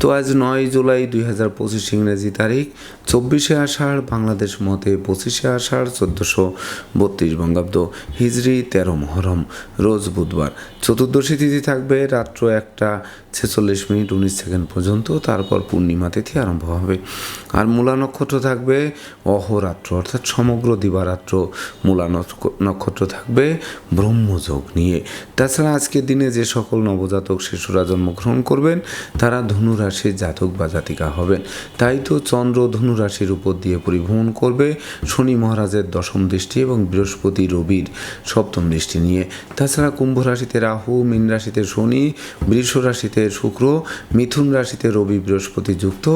তো আজ নয় জুলাই দুই হাজার পঁচিশ ইংরেজি তারিখ, চব্বিশে আষাঢ় বাংলাদেশ মতে পঁচিশে আষাঢ় চোদ্দোশো বত্রিশ বঙ্গাব্দ হিজড়ি তেরো মহরম, রোজ বুধবার। চতুর্দশী তিথি থাকবে রাত্র একটা ছেচল্লিশ মিনিট উনিশ সেকেন্ড পর্যন্ত, তারপর পূর্ণিমা তিথি আরম্ভ হবে। আর মূলা নক্ষত্র থাকবে অহরাত্র, অর্থাৎ সমগ্র দিবারাত্র মূলা নক্ষ- নক্ষত্র থাকবে ব্রহ্মযোগ নিয়ে। তাছাড়া আজকের দিনে যে সকল নবজাতক শিশুরা জন্মগ্রহণ করবেন, তারা ধনু রাশির জাতক বা জাতিকা হবেন তাই তো চন্দ্র ধনু রাশির উপর দিয়ে পরিভ্রমণ করবে। শনি মহারাজের দশম দৃষ্টি এবং বৃহস্পতি রবির সপ্তম দৃষ্টি নিয়ে। তাছাড়া কুম্ভ রাশিতে রাহু, মীন রাশিতে শনি, বৃষ রাশিতে শুক্র, মিথুন রাশিতে রবি, বৃহস্পতি যুক্ত,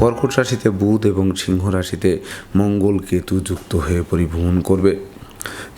কর্কট রাশিতে বুধ এবং সিংহ রাশিতে মঙ্গল কেতু যুক্ত হয়ে পরিভ্রমণ করবে।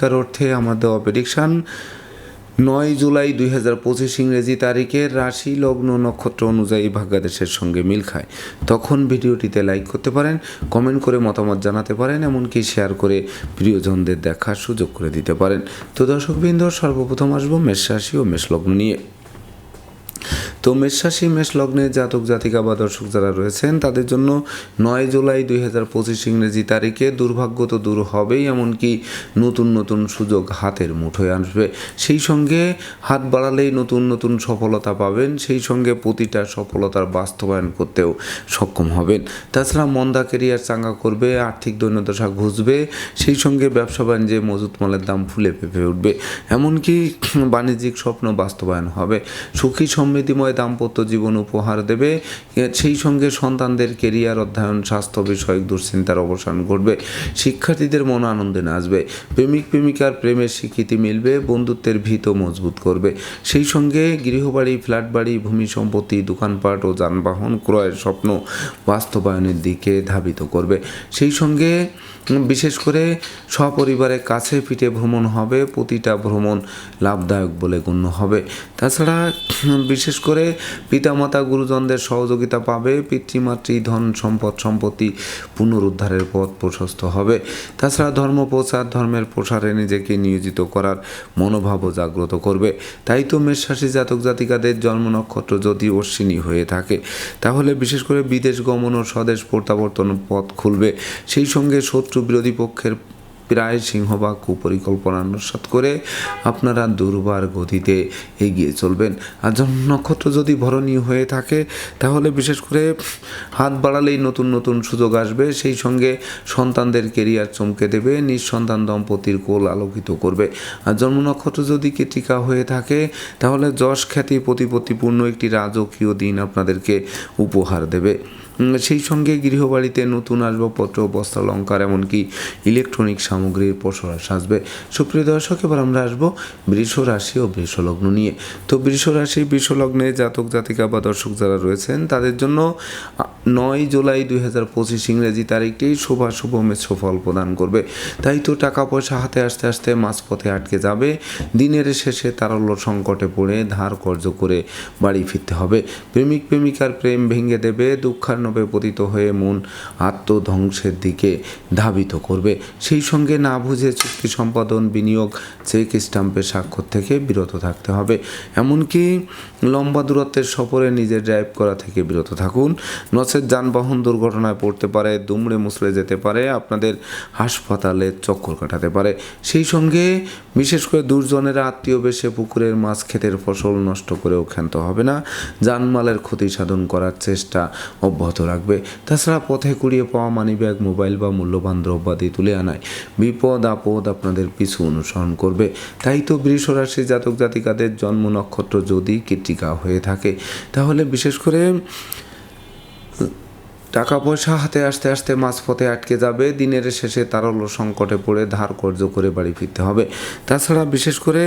সত্যিকার অর্থে আমার দেওয়া প্রেডিকশান নয় জুলাই দুই হাজার পঁচিশ ইংরেজি তারিখে রাশি লগ্ন নক্ষত্র অনুযায়ী ভাগ্যাদেশের সঙ্গে মিল খায়। তখন ভিডিওটিতে লাইক করতে পারেন কমেন্ট করে মতামত জানাতে পারেন, এমনকি শেয়ার করে প্রিয়জনদের দেখার সুযোগ করে দিতে পারেন। তো দর্শকবৃন্দ, সর্বপ্রথম আসব মেষ রাশি ও মেষ লগ্ন নিয়ে। তো মেষরাশি মেষ লগ্নে জাতক, জাতিকা বা দর্শক যারা রয়েছেন, তাদের জন্য নয় জুলাই দুই হাজার পঁচিশ ইংরেজি তারিখে দুর্ভাগ্য তো দূর হবেই, এমনকি নতুন নতুন সুযোগ হাতের মুঠোয় আসবে। সেই সঙ্গে হাত বাড়ালেই নতুন নতুন সফলতা পাবেন, সেই সঙ্গে প্রতিটা সফলতার বাস্তবায়ন করতেও সক্ষম হবেন। তাছাড়া মন্দা কেরিয়ার চাঙ্গা করবে, আর্থিক দৈন্যদশা ঘুষবে, সেই সঙ্গে ব্যবসা বাণিজ্যে মজুত মালের দাম ফুলে ফেপে উঠবে। এমনকি বাণিজ্যিক স্বপ্ন বাস্তবায়ন হবে। সুখী, সমৃদ্ধিময় দাম্পত্য জীবন উপহার দেবে। সেই সঙ্গে সন্তানদের কেরিয়ার অধ্যয়ন, স্বাস্থ্য বিষয়ক দুশ্চিন্তার অবসান ঘটবে। শিক্ষার্থীদের মন আনন্দে নাচবে। প্রেমিক, প্রেমিকার প্রেমের স্বীকৃতি মিলবে, বন্ধুত্বের ভিত মজবুত করবে। সেই সঙ্গে গৃহবাড়ি ফ্ল্যাট বাড়ি ভূমি সম্পত্তি, দোকানপাট ও যানবাহন ক্রয়ের স্বপ্ন বাস্তবায়নের দিকে ধাবিত করবে। সেই সঙ্গে বিশেষ করে সপরিবারে কাছে পিঠে ভ্রমণ হবে, প্রতিটা ভ্রমণ লাভদায়ক বলে গণ্য হবে। তাছাড়া বিশেষ করে পিতামাতা গুরুজনদের সহযোগিতা পাবে, পিতৃমাতৃ ধন সম্পদ সম্পত্তি পুনরুদ্ধারের পথ প্রশস্ত হবে। তাছাড়া ধর্ম প্রচার, ধর্মের প্রসারে নিজেকে নিয়োজিত করার মনোভাবও জাগ্রত করবে। তাই তো মেষরাশি জাতক জাতিকাদের জন্ম নক্ষত্র যদি অশ্বিনী হয়ে থাকে, তাহলে বিশেষ করে বিদেশ গমন ও স্বদেশ প্রত্যাবর্তন পথ খুলবে। সেই সঙ্গে শত্রু বিরোধী পক্ষের প্রায় সিংহবাগ কুপরিকল্পনা অনুসাত করে আপনারা দুর্বার গতিতে এগিয়ে চলবেন। আর নক্ষত্র যদি ভরণীয় হয়ে থাকে, তাহলে বিশেষ করে হাত বাড়ালেই নতুন নতুন সুযোগ আসবে। সেই সঙ্গে সন্তানদের কেরিয়ার চমকে দেবে, নিঃসন্তান দম্পতির কোল আলোকিত করবে। আর জন্ম নক্ষত্র যদি কেটিকা হয়ে থাকে, তাহলে যশ খ্যাতি প্রতিপত্তিপূর্ণ একটি রাজকীয় দিন আপনাদেরকে উপহার দেবে। সেই সঙ্গে গৃহবাড়িতে নতুন আসবাবপত্র বস্ত্রালঙ্কার এমনকি ইলেকট্রনিক সামগ্রীর পসরা সাজবে। সুপ্রিয় দর্শক, এবার আমরা আসব বৃষ রাশি ও বৃষলগ্ন নিয়ে। তো বৃষ রাশি, বৃষ লগ্নে জাতক জাতিকা বা দর্শক যারা রয়েছেন, তাদের জন্য নয় জুলাই দুই হাজার পঁচিশ ইংরেজি তারিখটি শুভাশুভ মিশ্র ফল প্রদান করবে। তাই তো টাকা পয়সা হাতে আসতে আসতে মাঝপথে আটকে যাবে। দিনের শেষে তারল্য সংকটে পড়ে ধার কর্য করে বাড়ি ফিরতে হবে। প্রেমিক প্রেমিকার প্রেম ভেঙে দেবে দুঃখান্নবে পতিত হয়ে মন আত্মধ্বংসের দিকে ধাবিত করবে। সেই সঙ্গে না বুঝে চুক্তি সম্পাদন বিনিয়োগ চেক স্টাম্পের স্বাক্ষর থেকে বিরত থাকতে হবে। এমনকি লম্বা দূরত্বের সফরে নিজের ড্রাইভ করা থেকে বিরত থাকুন। নচেত যানবাহন দুর্ঘটনায় পড়তে পারে, দুমড়ে মুসড়ে যেতে পারে, আপনাদের হাসপাতালে চক্কর কাটাতে পারে। সেই সঙ্গে বিশেষ করে দুর্জনেরা আত্মীয় বেশে পুকুরের মাছ ক্ষেতের ফসল নষ্ট করেও ক্ষান্ত হবে না। জানমালের ক্ষতি সাধন করার চেষ্টা অব্যাহত রাখবে। তাছাড়া পথে কুড়িয়ে পাওয়া মানিব্যাগ, মোবাইল বা মূল্যবান দ্রব্যাদি তুলে আনায় বিপদ আপদ আপনাদের পিছু অনুসরণ করবে। তাই তো বৃষ রাশি জাতক জাতিকাদের জন্ম নক্ষত্র যদি কৃত্তিকা হয়ে থাকে। তাহলে বিশেষ করে টাকা পয়সা হাতে আসতে আসতে মাঝপথে আটকে যাবে। দিনের শেষে তারল্য সংকটে পড়ে ধার কর্য করে বাড়ি ফিরতে হবে। তাছাড়া বিশেষ করে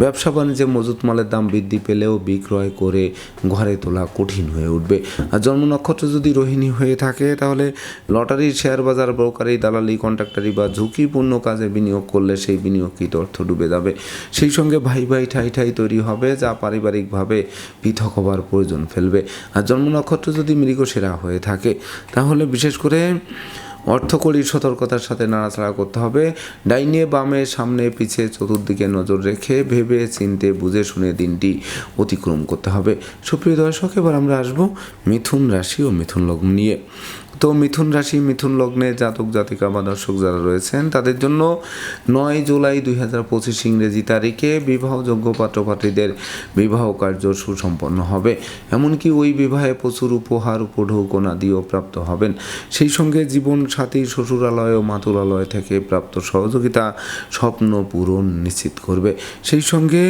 ব্যবসা বাণিজ্যে মজুত মালের দাম বৃদ্ধি পেলেও বিক্রয় করে ঘরে তোলা কঠিন হয়ে উঠবে। আর জন্ম নক্ষত্র যদি রোহিণী হয়ে থাকে, তাহলে লটারি, শেয়ার বাজার, ব্রোকারি, দালালি, কন্ট্রাক্টারি বা ঝুঁকিপূর্ণ কাজে বিনিয়োগ করলে সেই বিনিয়োগকৃত অর্থ ডুবে যাবে। সেই সঙ্গে ভাই ভাই ঠাই ঠাই তৈরি হবে, যা পারিবারিকভাবে পৃথক হবার প্রয়োজন ফেলবে। আর জন্ম নক্ষত্র যদি মৃগশিরা হয়ে থাকে তাহলে বিশেষ করে অর্থকরী সতর্কতার সাথে নাড়াচাড়া করতে হবে। ডাইনে বামে সামনে পিছে চতুর্দিকে নজর রেখে ভেবে চিনতে বুঝে শুনে দিনটি অতিক্রম করতে হবে। সুপ্রিয় দর্শক, এবার আমরা আসব মিথুন রাশি ও মিথুন লগ্ন নিয়ে। তো মিথুন রাশি, মিথুন লগ্নে জাতক, জাতিকা বা দর্শক যারা রয়েছেন, তাদের জন্য নয় জুলাই দুই হাজার পঁচিশ ইংরেজি তারিখে বিবাহযোগ্য পাত্রপাত্রীদের বিবাহ কার্য সুসম্পন্ন হবে। এমনকি ওই বিবাহে প্রচুর উপহার, উপঢৌকনা দিয়েও প্রাপ্ত হবেন। সেই সঙ্গে জীবন সাথী, শ্বশুরালয় ও মাতুলালয় থেকে প্রাপ্ত সহযোগিতা স্বপ্ন পূরণ নিশ্চিত করবে। সেই সঙ্গে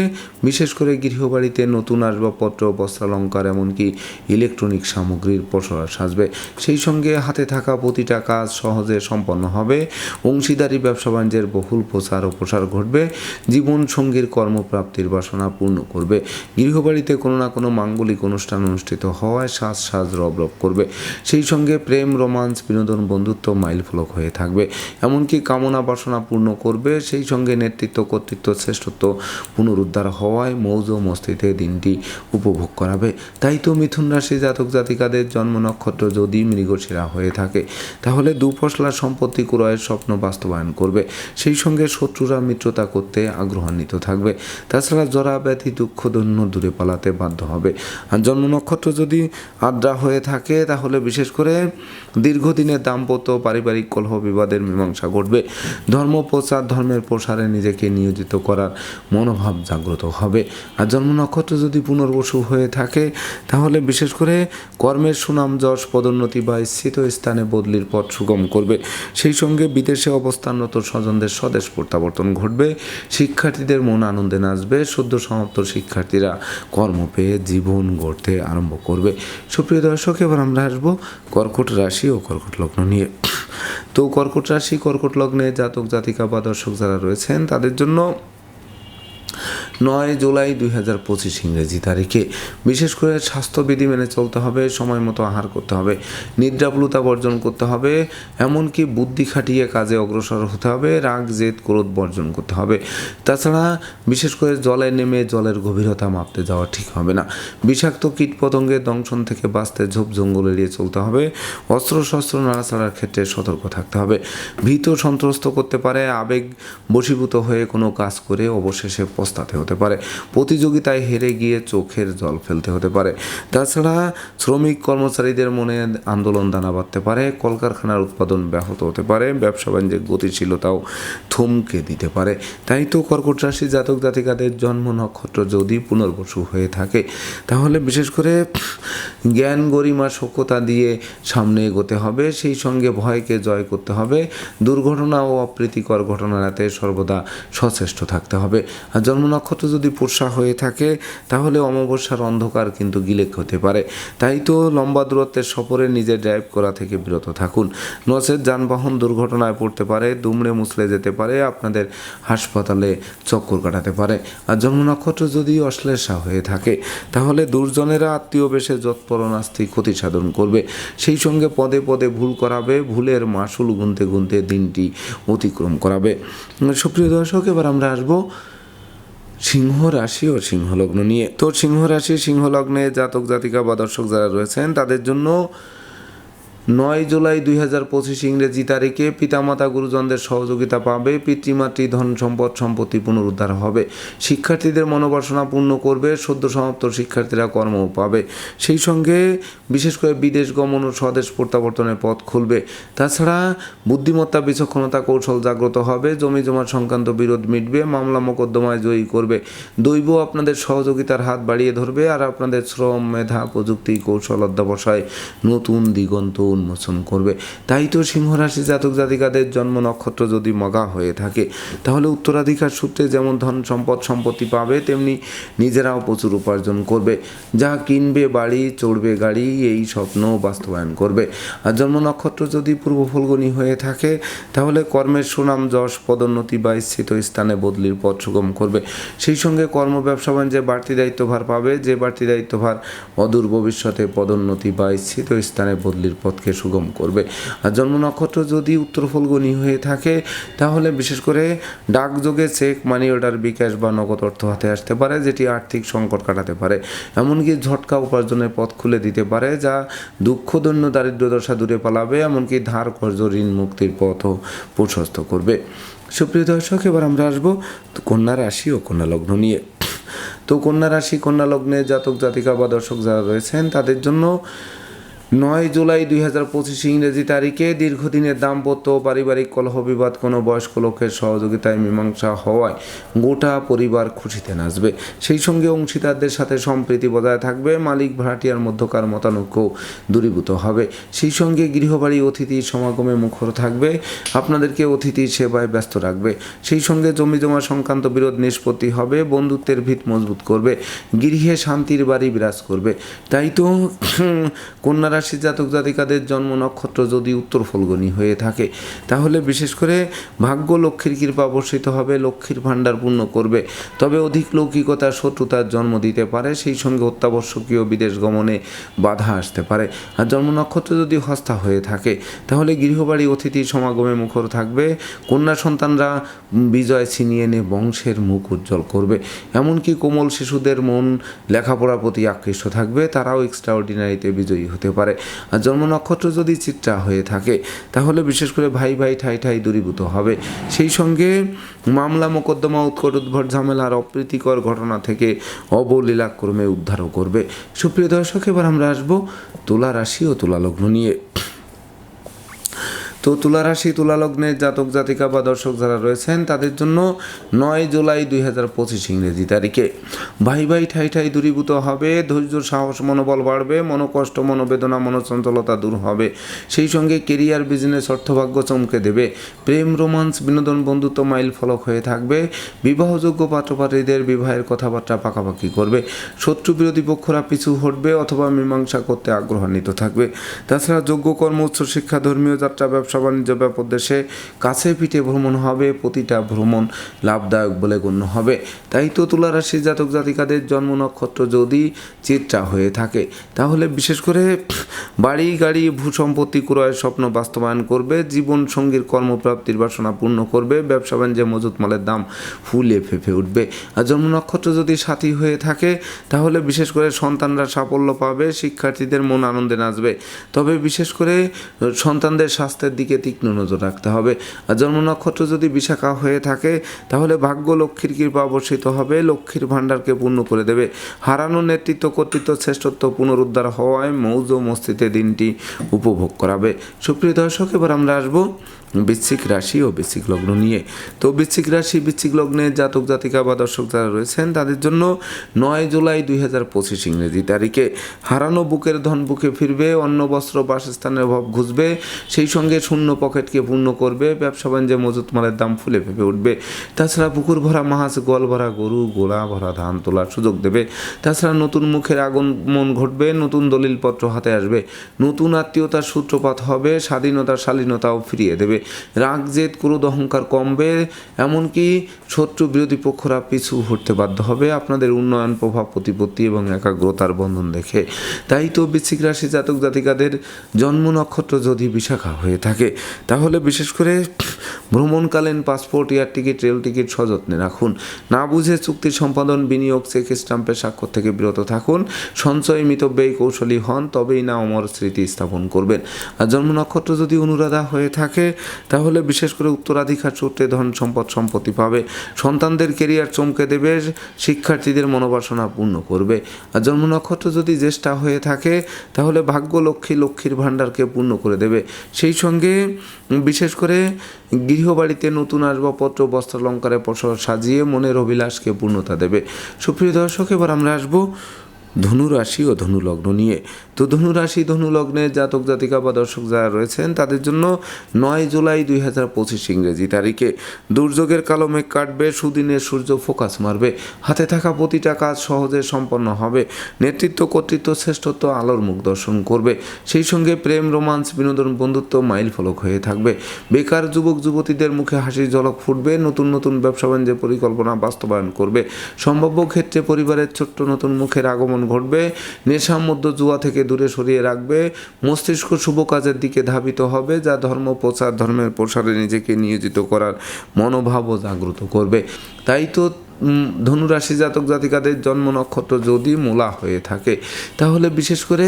বিশেষ করে গৃহবাড়িতে নতুন আসবাবপত্র, বস্ত্রালঙ্কার, এমনকি ইলেকট্রনিক সামগ্রীর পসরা সাজবে। সেই সঙ্গে হাতে থাকা প্রতিটা কাজ সহজে সম্পন্ন হবে। অংশীদারি, ব্যবসা বাণিজ্যের বহুল প্রচার ও প্রসার ঘটবে। জীবন সঙ্গীর কর্মপ্রাপ্তির বাসনা পূর্ণ করবে। গৃহবাড়িতে কোনো না কোনো মাঙ্গলিক অনুষ্ঠান অনুষ্ঠিত হওয়ায় সাজ সাজ রব রব করবে। সেই সঙ্গে প্রেম, রোমান্স, বিনোদন, বন্ধুত্ব মাইল ফলক হয়ে থাকবে। এমনকি কামনা বাসনা পূর্ণ করবে। সেই সঙ্গে নেতৃত্ব, কর্তৃত্ব, শ্রেষ্ঠত্ব পুনরুদ্ধার হওয়ায় মৌজ মস্তিতে দিনটি উপভোগ করাবে। তাই তো মিথুন রাশি জাতক জাতিকাদের জন্ম নক্ষত্র যদি মৃগশিরা হয়ে থাকে। তাহলে দুপশলা সম্পত্তি ক্রয়ের স্বপ্ন বাস্তবায়ন করবে। সেই সঙ্গে শত্রুরা মিত্রতা করতে আগ্রহান্বিত থাকবে। তাছাড়া জরা ব্যাধি দুঃখ দৈন্য দূরে পালাতে বাধ্য হবে। আর জন্ম নক্ষত্র যদি আদ্রা হয়ে থাকে, তাহলে বিশেষ করে দীর্ঘদিনের দাম্পত্য, পারিবারিক কলহ, বিবাদের মীমাংসা ঘটবে। ধর্ম প্রচার, ধর্মের প্রসারে নিজেকে নিয়োজিত করার মনোভাব জাগ্রত হবে। আর জন্ম নক্ষত্র যদি পুনর্বসু হয়ে থাকে, তাহলে বিশেষ করে কর্মের সুনাম, যশ, পদোন্নতি বা স্থিত স্থানে বদলির পথ সুগম করবে। সেই সঙ্গে বিদেশে অবস্থানরত স্বজনদের স্বদেশ প্রত্যাবর্তন ঘটবে। শিক্ষার্থীদের মন আনন্দে নাচবে। সদ্য সমাপ্ত শিক্ষার্থীরা কর্ম পেয়ে জীবন গড়তে আরম্ভ করবে। সুপ্রিয় দর্শক, এবার আমরা আসব কর্কট রাশি ও কর্কট লগ্ন নিয়ে। তো কর্কট রাশি, কর্কট লগ্নে জাতক জাতিকা বা দর্শক যারা রয়েছেন, তাদের জন্য নয় জুলাই দুই হাজার পঁচিশ ইংরেজি তারিখে। বিশেষ করে স্বাস্থ্যবিধি মেনে চলতে হবে, সময় মতো আহার করতে হবে নিদ্রাপ্লুতা বর্জন করতে হবে, এমনকি বুদ্ধি খাটিয়ে কাজে অগ্রসর হতে হবে, রাগ, জেদ, ক্রোধ বর্জন করতে হবে। তাছাড়া বিশেষ করে জলে নেমে জলের গভীরতা মাপতে যাওয়া ঠিক হবে না। বিষাক্ত কীটপতঙ্গের দংশন থেকে বাঁচতে ঝোপ জঙ্গল এড়িয়ে চলতে হবে অস্ত্র শস্ত্র নাড়াচাড়ার ক্ষেত্রে সতর্ক থাকতে হবে। ভীত সন্ত্রস্ত করতে পারে, আবেগ বশীভূত হয়ে কোনো কাজ করে অবশেষে পস্তাতে হতে পারে। প্রতিযোগিতায় হেরে গিয়ে চোখের জল ফেলতে হতে পারে। তাছাড়া শ্রমিক কর্মচারীদের মনে আন্দোলন দানা বাঁধতে পারে, কলকারখানার উৎপাদন ব্যাহত হতে পারে, ব্যবসা বাণিজ্যের গতিশীলতাও থমকে দিতে পারে। তাই তো কর্কট রাশি জাতক জাতিকাদের জন্ম নক্ষত্র যদি পুনর্বসু হয়ে থাকে, তাহলে বিশেষ করে জ্ঞান গরিমা সক্ষতা দিয়ে সামনে এগোতে হবে, সেই সঙ্গে ভয়কে জয় করতে হবে, দুর্ঘটনা ও অপ্রীতিকর ঘটনা এড়াতে সর্বদা সচেষ্ট থাকতে হবে। আর জন্ম নক্ষত্র যদি পোষা হয়ে থাকে, তাহলে অমাবস্যার অন্ধকার কিন্তু গিলেক হতে পারে। তাই তো লম্বা দূরত্বের সফরে নিজে ড্রাইভ করা থেকে বিরত থাকুন। নচেত যানবাহন দুর্ঘটনায় পড়তে পারে, দুমড়ে মুছলে যেতে পারে, আপনাদের হাসপাতালে চক্কর কাটাতে পারে। আর জন্ম নক্ষত্র যদি অশ্লেষা হয়ে থাকে, তাহলে দুর্জনেরা আত্মীয় বেশে যৎপরণাস্তি ক্ষতি সাধন করবে। সেই সঙ্গে পদে পদে ভুল করাবে, ভুলের মাসুল গুনতে গুনতে দিনটি অতিক্রম করাবে। সুপ্রিয় দর্শক, এবার আমরা আসব সিংহ রাশি ও সিংহ লগ্ন নিয়ে। তো সিংহ রাশি সিংহ লগ্নে জাতক জাতিকা বা দর্শক যারা রয়েছেন, তাদের জন্য নয় জুলাই দুই হাজার পঁচিশ ইংরেজি তারিখে পিতামাতা গুরুজনদের সহযোগিতা পাবে, পিতৃমাতৃ ধন সম্পদ সম্পত্তি পুনরুদ্ধার হবে। শিক্ষার্থীদের মনোবাসনা পূর্ণ করবে, সদ্য সমাপ্ত শিক্ষার্থীরা কর্মও পাবে। সেই সঙ্গে বিশেষ করে বিদেশ গমন ও স্বদেশ প্রত্যাবর্তনের পথ খুলবে। তাছাড়া বুদ্ধিমত্তা, বিচক্ষণতা কৌশল জাগ্রত হবে, জমি জমা সংক্রান্ত বিরোধ মিটবে, মামলা মোকদ্দমায় জয়ী করবে। দৈব আপনাদের সহযোগিতার হাত বাড়িয়ে ধরবে আর আপনাদের শ্রম, মেধা, প্রযুক্তি, কৌশল অধ্যাবসায় নতুন দিগন্ত উন্মোচন করবে। তাই তো সিংহ রাশি জাতক জাতিকাদের জন্ম নক্ষত্র যদি মগা হয়ে থাকে, তাহলে উত্তরাধিকার সূত্রে যেমন ধন সম্পদ সম্পত্তি পাবে, তেমনি নিজেরাও প্রচুর উপার্জন করবে। যা কিনবে বাড়ি, চড়বে গাড়ি, এই স্বপ্ন বাস্তবায়ন করবে। আর জন্ম নক্ষত্র যদি পূর্ব ফলগুনি হয়ে থাকে, তাহলে কর্মের সুনাম, যশ, পদোন্নতি বা স্থিত স্থানে বদলির পথ সুগম করবে। সেই সঙ্গে কর্ম, ব্যবসা বাণিজ্যে বাড়তি দায়িত্বভার পাবে। যে বাড়তি দায়িত্বভার অদূর ভবিষ্যতে পদোন্নতি বা স্থিত স্থানে বদলির পথকে সুগম করবে। আর জন্ম নক্ষত্র যদি উত্তর ফলগুনি হয়ে থাকে, তাহলে বিশেষ করে ডাকযোগে চেক মানি অর্ডার বিকাশ বা নগদ অর্থ হাতে আসতে পারে, যেটি আর্থিক সংকট কাটাতে পারে। এমনকি ঝটকা উপার্জনের পথ খুলে দিতে পারে, যা দুঃখ দৈন্য দারিদ্র দশা দূরে পালাবে, এমনকি ধার কর্য ঋণ, মুক্তির পথও প্রশস্ত করবে। সুপ্রিয় দর্শক, এবার আমরা আসব কন্যা রাশি ও কন্যা লগ্ন নিয়ে। তো কন্যা রাশি, কন্যা লগ্নে জাতক, জাতিকা বা দর্শক যারা রয়েছেন, তাদের জন্য নয় জুলাই দুই হাজার পঁচিশ ইংরেজি তারিখে দীর্ঘদিনের দাম্পত্য পারিবারিক কলহ বিবাদ কোনো বয়স্ক লোকের সহযোগিতায় মীমাংসা হওয়ায় গোটা পরিবার খুশিতে নাচবে। সেই সঙ্গে অংশীদারদের সাথে সম্প্রীতি বজায় থাকবে। মালিক ভাড়াটিয়ার মধ্যকার মতানৈক্য দূরীভূত হবে। সেই সঙ্গে গৃহবাড়ি অতিথির সমাগমে মুখর থাকবে। আপনাদেরকে অতিথির সেবায় ব্যস্ত রাখবে। সেই সঙ্গে জমি জমা সংক্রান্ত বিরোধ নিষ্পত্তি হবে। বন্ধুত্বের ভিত মজবুত করবে। গৃহে শান্তির বাড়ি বিরাজ করবে। তাই তো কন্যা রাশি জাতক জাতিকাদের জন্ম নক্ষত্র যদি উত্তর ফলগনি হয়ে থাকে, তাহলে বিশেষ করে ভাগ্য লক্ষ্মীর কৃপা বর্ষিত হবে, লক্ষ্মীর ভাণ্ডার পূর্ণ করবে। তবে অধিক লৌকিকতা শত্রুতার জন্ম দিতে পারে, সেই সঙ্গে অত্যাবশ্যকীয় বিদেশ গমনে বাধা আসতে পারে। আর জন্ম নক্ষত্র যদি হস্তা হয়ে থাকে, তাহলে গৃহবাড়ি অতিথির সমাগমে মুখর থাকবে, কন্যা সন্তানরা বিজয় ছিনিয়ে এনে বংশের মুখ উজ্জ্বল করবে। এমনকি কোমল শিশুদের মন লেখাপড়ার প্রতি আকৃষ্ট থাকবে, তারাও এক্সট্রা অর্ডিনারিতে বিজয়ী হতে পারে। আর জন্ম নক্ষত্র যদি চিত্রা হয়ে থাকে, তাহলে বিশেষ করে ভাই ভাই ঠাই ঠাই দূরীভূত হবে। সেই সঙ্গে মামলা, মোকদ্দমা, উৎকট উদ্ভট ঝামেলার অপ্রীতিকর ঘটনা থেকে অবলীলাক্রমে উদ্ধারও করবে। সুপ্রিয় দর্শক, এবার আমরা আসব তুলা রাশি ও তুলা লগ্ন নিয়ে। তো তুলা রাশি তুলা লগ্নের জাতক, জাতিকা বা দর্শক যারা রয়েছেন, তাদের জন্য নয় জুলাই দুই হাজার পঁচিশ ইংরেজি তারিখে। ভাই ভাই, ঠাই ঠাই দূরীভূত হবে, ধৈর্য, সাহস, মনোবল বাড়বে, মনোকষ্ট, মনোবেদনা, মনোচঞ্চলতা দূর হবে। সেই সঙ্গে কেরিয়ার, বিজনেস, অর্থভাগ্য চমকে দেবে। প্রেম, রোমান্স, বিনোদন, বন্ধুত্ব মাইল ফলক হয়ে থাকবে। বিবাহযোগ্য পাত্রপাত্রীদের বিবাহের কথাবার্তা পাকাপাকি করবে। শত্রু বিরোধী পক্ষরা পিছু হটবে অথবা মীমাংসা করতে আগ্রহান্বিত থাকবে। তাছাড়া যোগ্য কর্ম উচ্চ শিক্ষা, ধর্মীয় যাত্রা, ব্যবসা বাণিজ্য ব্যাপক দেশে কাছে পিঠে ভ্রমণ হবে, প্রতিটা ভ্রমণ লাভদায়ক বলে গণ্য হবে। তাই তো তুলা রাশির জাতক জাতিকাদের জন্ম নক্ষত্র যদি চিত্রা হয়ে থাকে, তাহলে বিশেষ করে বাড়ি, গাড়ি, ভূসম্পত্তি ক্রয়ের স্বপ্ন বাস্তবায়ন করবে, জীবন সঙ্গীর কর্মপ্রাপ্তির বাসনা পূর্ণ করবে ব্যবসা বাণিজ্যে মজুত মালের দাম ফুলে ফেঁপে উঠবে। আর জন্ম নক্ষত্র যদি সাথী হয়ে থাকে, তাহলে বিশেষ করে সন্তানরা সাফল্য পাবে, শিক্ষার্থীদের মন আনন্দে নাচবে। তবে বিশেষ করে সন্তানদের স্বাস্থ্যের দিকে তীক্ষ্ণ নজর রাখতে হবে। আর জন্ম নক্ষত্র যদি বিশাখা হয়ে থাকে, তাহলে ভাগ্য লক্ষ্মীর কৃপা বর্ষিত হবে। লক্ষ্মীর ভাণ্ডারকে পূর্ণ করে দেবে। হারানো নেতৃত্ব কর্তৃত্ব শ্রেষ্ঠত্ব পুনরুদ্ধার হওয়ায় মৌজ মস্তিতে দিনটি উপভোগ করাবে। সুপ্রিয় দর্শক, এবার আমরা আসব বৃশ্চিক রাশি ও বৃশ্চিক লগ্ন নিয়ে। তো বৃশ্চিক রাশি, বৃশ্চিক লগ্নে জাতক, জাতিকা বা দর্শক যারা রয়েছেন, তাদের জন্য নয় জুলাই দুই হাজার পঁচিশ ইংরেজি তারিখে। হারানো বুকের ধন বুকে ফিরবে, অন্ন, বস্ত্র, বাসস্থানের অভাব ঘুষবে। সেই সঙ্গে শূন্য পকেটকে পূর্ণ করবে, ব্যবসা বাণিজ্যে মজুত মালের দাম ফুলে ফেপে উঠবে। তাছাড়া পুকুর ভরা মাছ, গোয়াল ভরা গরু, গোলা ভরা ধান তোলার সুযোগ দেবে। তাছাড়া নতুন মুখের আগমন ঘটবে, নতুন দলিলপত্র হাতে আসবে। নতুন আত্মীয়তার সূত্রপাত হবে স্বাধীনতার শালীনতাও ফিরিয়ে দেবে। রাগ, জেদ, ক্রোধ, অহংকার কমবে, এমনকি শত্রু বিরোধী পক্ষরা পিছু হটতে বাধ্য হবে। আপনাদের উন্নয়ন, প্রভাব, প্রতিপত্তি এবং একাগ্রতার বন্ধন দেখে। তাই তো বৃশ্চিক রাশি জাতক জাতিকাদের জন্ম নক্ষত্র যদি বিশাখা হয়ে থাকে তাহলে বিশেষ করে ভ্রমণকালীন passport, air ticket, rail ticket সযত্নে রাখুন। না বুঝে চুক্তি সম্পাদন, বিনিয়োগ, চেক স্টাম্পের স্বাক্ষর থেকে বিরত থাকুন। সঞ্চয় মিতব্যয়ী কৌশলী হন, তবেই না অমর স্মৃতি স্থাপন করবেন। আর জন্ম নক্ষত্র যদি অনুরাধা হয়ে থাকে, তাহলে বিশেষ করে উত্তরাধিকার সূত্রে ধন সম্পদ সম্পত্তি পাবে। সন্তানদের কেরিয়ার চমকে দেবে, শিক্ষার্থীদের মনোবাসনা পূর্ণ করবে। আর জন্ম নক্ষত্র যদি জ্যেষ্ঠা হয়ে থাকে, তাহলে ভাগ্য লক্ষ্মী লক্ষ্মীর ভাণ্ডারকে পূর্ণ করে দেবে। সেই সঙ্গে বিশেষ করে গৃহবাড়িতে নতুন আসবাবপত্র, বস্ত্রালঙ্কারে প্রসাদ সাজিয়ে মনের অভিলাষকে পূর্ণতা দেবে। সুপ্রিয় দর্শক, এবার আমরা আসব ধনুরাশি ও ধনুলগ্ন নিয়ে। তো ধনুরাশি, ধনুলগ্নে জাতক, জাতিকা বা দর্শক যারা রয়েছেন, তাদের জন্য নয় জুলাই দুই হাজার পঁচিশ ইংরেজি তারিখে। দুর্যোগের কালো মেঘ কাটবে সুদিনের সূর্য ফোকাস মারবে, হাতে থাকা প্রতিটা কাজ সহজে সম্পন্ন হবে। নেতৃত্ব, কর্তৃত্ব, শ্রেষ্ঠত্ব, আলোর মুখ দর্শন করবে। সেই সঙ্গে প্রেম, রোমান্স, বিনোদন, বন্ধুত্ব মাইল ফলক হয়ে থাকবে। বেকার যুবক, যুবতীদের মুখে হাসির ঝলক ফুটবে, নতুন নতুন ব্যবসা বাণিজ্যের পরিকল্পনা বাস্তবায়ন করবে। সম্ভাব্য ক্ষেত্রে পরিবারের ছোট্ট নতুন মুখের আগমন ঘটবে নেশা মধ্য জুয়া থেকে দূরে সরিয়ে রাখবে, মস্তিষ্ক শুভ কাজের দিকে ধাবিত হবে, যা ধর্ম, প্রচার, ধর্মের প্রসারে নিজেকে নিয়োজিত করার মনোভাবও জাগ্রত করবে। তাই তো ধনুরাশি জাতক জাতিকাদের জন্ম নক্ষত্র যদি মূলা হয়ে থাকে, তাহলে বিশেষ করে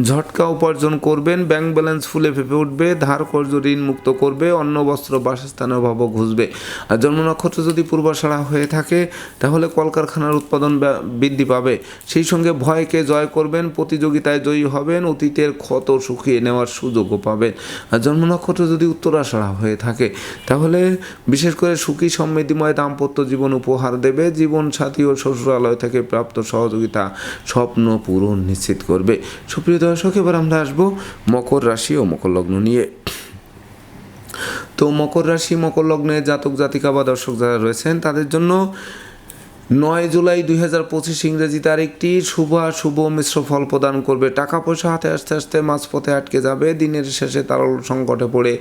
ঝটকা উপার্জন করবেন ব্যাংক ব্যালেন্স ফুলে ফেপে উঠবে, ধার কর্য ঋণ মুক্ত করবে, অন্ন, বস্ত্র বাসস্থানের অভাবও ঘুষবে। আর জন্ম নক্ষত্র যদি পূর্বাশাড়া হয়ে থাকে, তাহলে কলকারখানার উৎপাদন বৃদ্ধি পাবে। সেই সঙ্গে ভয়কে জয় করবেন, প্রতিযোগিতায় জয়ী হবেন, অতীতের ক্ষত শুকিয়ে নেওয়ার সুযোগও পাবেন। আর জন্ম নক্ষত্র যদি উত্তরাষাড়া হয়ে থাকে, তাহলে বিশেষ করে সুখী, সমৃদ্ধিময়, দাম্পত্য জীবন উপহার দেবে, জীবন সাথী ও শ্বশুরালয় থেকে প্রাপ্ত সহযোগিতা স্বপ্ন পূরণ নিশ্চিত করবে। সুপ্রিয় দর্শক, এবার আমরা আসব মকর রাশি ও মকর লগ্ন নিয়ে। তো মকর রাশি, মকর লগ্নে জাতক জাতিকা বা দর্শক যারা রয়েছেন, তাদের জন্য নয় জুলাই দুই হাজার পঁচিশ ইংরেজি তারিখটি শুভ শুভ মিশ্র ফল প্রদান করবে। টাকা পয়সা হাতে আসতে আসতে মাঝপথে আটকে যাবে। দিনের শেষে তারল সংকটে পড়ে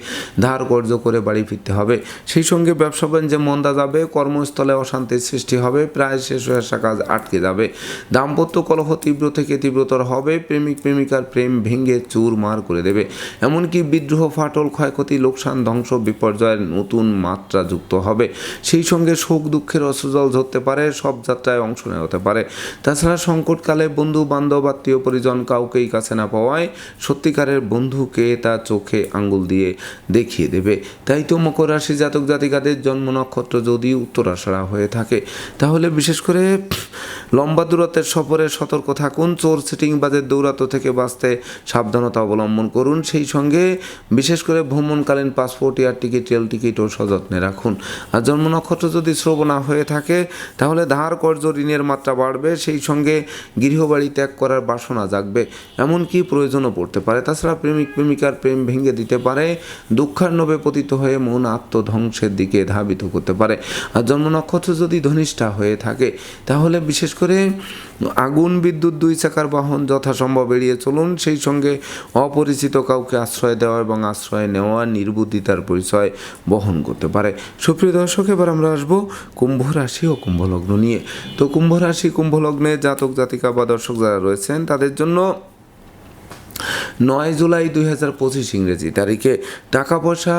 ধার কর্য করে বাড়ি ফিরতে হবে। সেই সঙ্গে ব্যবসা বাণিজ্যে মন্দা যাবে, কর্মস্থলে অশান্তির সৃষ্টি হবে, প্রায় শেষ হয়ে আসা কাজ আটকে যাবে। দাম্পত্য কলহ তীব্র থেকে তীব্রতর হবে, প্রেমিক প্রেমিকার প্রেম ভেঙে চুর মার করে দেবে। এমনকি বিদ্রোহ, ফাটল, ক্ষয়ক্ষতি, লোকসান, ধ্বংস, বিপর্যয়ের নতুন মাত্রা যুক্ত হবে। সেই সঙ্গে শোক, দুঃখের অসুজল ধরতে পারে সব যাত্রায় অংশ নেওয়া হতে পারে। তাছাড়া সংকটকালে বন্ধু বান্ধব আত্মীয় পরিজন কাউকেই কাছে না পাওয়ায় সত্যিকারের বন্ধুকে তা চোখে আঙ্গুল দিয়ে দেখিয়ে দেবে। তাই তো মকর রাশি জাতক জাতিকাদের জন্ম নক্ষত্র যদি উত্তরাষাড়া হয়ে থাকে, তাহলে বিশেষ করে লম্বা দূরত্বের সফরে সতর্ক থাকুন, চোর সিটিংবাজের দৌরাত্ম থেকে বাঁচতে সাবধানতা অবলম্বন করুন, সেই সঙ্গে বিশেষ করে ভ্রমণকালীন পাসপোর্ট, এয়ার টিকিট, রেল টিকিটও সযত্নে রাখুন। আর জন্ম নক্ষত্র যদি শ্রবণা হয়ে থাকে, তাহলে ধার কর্য ঋণের মাত্রা বাড়বে, সেই সঙ্গে গৃহবাড়ি ত্যাগ করার বাসনা জাগবে। এমনকি প্রয়োজনও পড়তে পারে। তাছাড়া প্রেমিক, প্রেমিকার প্রেম ভেঙে দিতে পারে দুঃখার্ণবে পতিত হয়ে মন আত্মধ্বংসের দিকে ধাবিত করতে পারে। আর জন্ম নক্ষত্র যদি ধনিষ্ঠা হয়ে থাকে, তাহলে বিশেষ করে আগুন, বিদ্যুৎ, দুই চাকার বাহন যথাসম্ভব এড়িয়ে চলুন। সেই সঙ্গে অপরিচিত কাউকে আশ্রয় দেওয়া এবং আশ্রয় নেওয়া নির্বুদ্ধিতার পরিচয় বহন করতে পারে। সুপ্রিয় দর্শক, এবার আমরা আসব কুম্ভ রাশি ও কুম্ভ লগ্ন নিয়ে। তো কুম্ভ রাশি কুম্ভ লগ্নে জাতক, জাতিকা বা দর্শক যারা রয়েছেন, তাদের জন্য নয় জুলাই দুই হাজার পঁচিশ ইংরেজি তারিখে টাকা পয়সা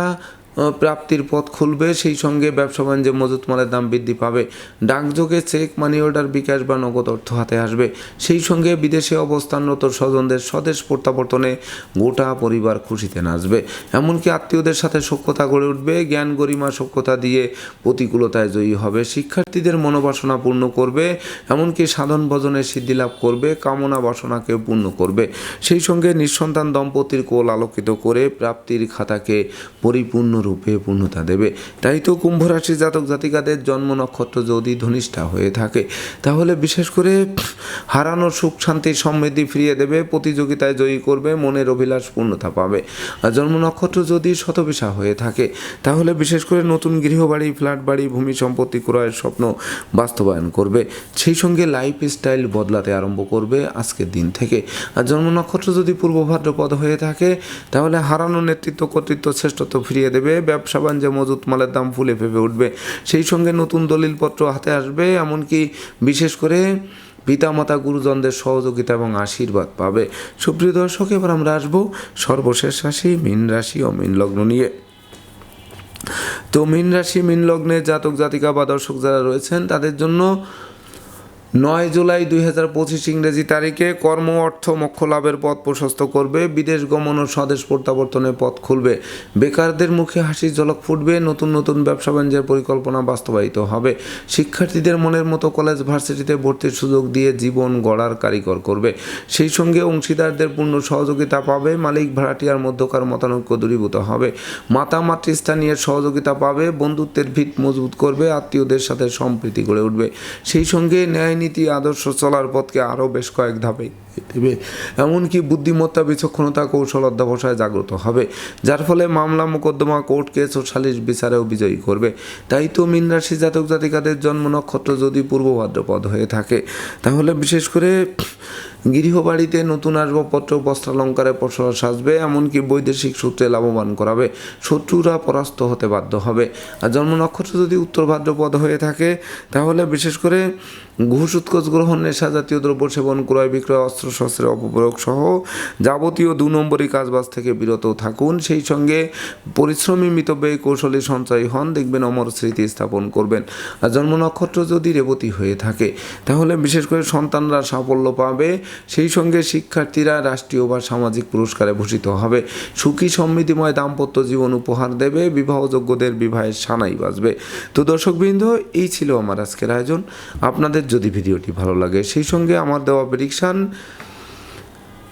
প্রাপ্তির পথ খুলবে, সেই সঙ্গে ব্যবসা বাণিজ্যে মজুত মালের দাম বৃদ্ধি পাবে। ডাকযোগে চেক মানি অর্ডার বিকাশ বা নগদ অর্থ হাতে আসবে। সেই সঙ্গে বিদেশে অবস্থানরত স্বজনদের স্বদেশ প্রত্যাবর্তনে গোটা পরিবার খুশিতে নাচবে। এমনকি আত্মীয়দের সাথে সখ্যতা গড়ে উঠবে। জ্ঞান গরিমা সখ্যতা দিয়ে প্রতিকূলতায় জয়ী হবে। শিক্ষার্থীদের মনোবাসনা পূর্ণ করবে। এমনকি সাধন ভজনের সিদ্ধি লাভ করবে। কামনা বাসনাকে পূর্ণ করবে। সেই সঙ্গে নিঃসন্তান দম্পতির কোল আলোকিত করে প্রাপ্তির খাতাকে পরিপূর্ণরূপে পূর্ণতা দেবে। তাই তো কুম্ভ রাশি জাতক জাতিকাদের জন্ম নক্ষত্র যদি ধনিষ্ঠা হয়ে থাকে, তাহলে বিশেষ করে হারানো সুখ, শান্তি, সমৃদ্ধি ফিরিয়ে দেবে, প্রতিযোগিতায় জয়ী করবে, মনের অভিলাষ পূর্ণতা পাবে। আর জন্ম নক্ষত্র যদি শতবিশা হয়ে থাকে, তাহলে বিশেষ করে নতুন গৃহবাড়ি, ফ্ল্যাট বাড়ি, ভূমি সম্পত্তি ক্রয়ের স্বপ্ন বাস্তবায়ন করবে। সেই সঙ্গে লাইফ স্টাইল বদলাতে আরম্ভ করবে আজকের দিন থেকে। আর জন্ম নক্ষত্র যদি পূর্ব ভাদ্রপদ হয়ে থাকে, তাহলে হারানো নেতৃত্ব, কর্তৃত্ব, শ্রেষ্ঠত্ব ফিরিয়ে দেবে ব্যবসা বাণিজ্যে মজুত মালের দাম ফুলে ফেপে উঠবে। সেই সঙ্গে নতুন দলিলপত্র হাতে আসবে, এমনকি বিশেষ করে পিতামাতা গুরুজনদের সহযোগিতা এবং আশীর্বাদ পাবে। সুপ্রিয় দর্শক, এবার আমরা আসব সর্বশেষ রাশি, মীন রাশি ও মীন লগ্ন নিয়ে। তো মীন রাশি, মীন লগ্নে জাতক জাতিকা বা দর্শক যারা রয়েছেন, তাদের জন্য নয় জুলাই দুই হাজার পঁচিশ ইংরেজি তারিখে কর্ম অর্থ মোক্ষ লাভের পথ প্রশস্ত করবে, বিদেশ গমন ও স্বদেশ প্রত্যাবর্তনের পথ খুলবে। বেকারদের মুখে হাসির ঝলক ফুটবে, নতুন নতুন ব্যবসা বাণিজ্যের পরিকল্পনা বাস্তবায়িত হবে। শিক্ষার্থীদের মনের মতো কলেজ ভার্সিটিতে ভর্তির সুযোগ দিয়ে জীবন গড়ার কারিগর করবে। সেই সঙ্গে অংশীদারদের পূর্ণ সহযোগিতা পাবে, মালিক ভাড়াটিয়ার মধ্যকার মতানৈক্য দূরীভূত হবে। মাতা, মাতৃস্থানীয় সহযোগিতা পাবে, বন্ধুত্বের ভিত মজবুত করবে, আত্মীয়দের সাথে সম্প্রীতি গড়ে উঠবে। সেই সঙ্গে ন্যায় নীতি আদর্শ চলার পথকে আরও বেশ কয়েক ধাপে এমনকি বুদ্ধিমত্তা বিচক্ষণতা কৌশল অধ্যবসায় জাগ্রত হবে, যার ফলে মামলা মোকদ্দমা কোর্ট কেস ও সালিশ বিচারেও বিজয়ী করবে। তাই তো মীন রাশি জাতক জাতিকাদের জন্ম নক্ষত্র যদি পূর্ব ভাদ্রপদ হয়ে থাকে, তাহলে বিশেষ করে গৃহবাড়িতে নতুন আসবাবপত্র, বস্ত্রালঙ্কারে পসরা সাজবে, এমনকি বৈদেশিক সূত্রে লাভবান করাবে, শত্রুরা পরাস্ত হতে বাধ্য হবে। আর জন্ম নক্ষত্র যদি উত্তর ভাদ্রপদ হয়ে থাকে, তাহলে বিশেষ করে ঘুষ উৎকোচ গ্রহণ, নেশা জাতীয় দ্রব্য সেবন, ক্রয় বিক্রয়, অস্ত্র শস্ত্রের অপপ্রয়োগ সহ যাবতীয় দু নম্বরই কাজবাজ থেকে বিরত থাকুন। সেই সঙ্গে পরিশ্রমী মিতব্যয়ী কৌশলে সঞ্চয় হন। দেখবেন অমর স্মৃতি স্থাপন করবেন। আর জন্ম নক্ষত্র যদি রেবতী হয়ে থাকে, তাহলে বিশেষ করে সন্তানরা সাফল্য পাবে। সেই সঙ্গে শিক্ষার্থীরা রাষ্ট্রীয় বা সামাজিক পুরস্কারে ভূষিত হবে। সুখী, সমৃদ্ধিময়, দাম্পত্য জীবন উপহার দেবে। বিবাহযোগ্যদের বিবাহের সানাই বাজবে। তো দর্শকবৃন্দ, এই ছিল আমার আজকের আয়োজন। আপনাদের যদি ভিডিওটি ভালো লাগে, সেই সঙ্গে আমার দেওয়া প্রেডিকশান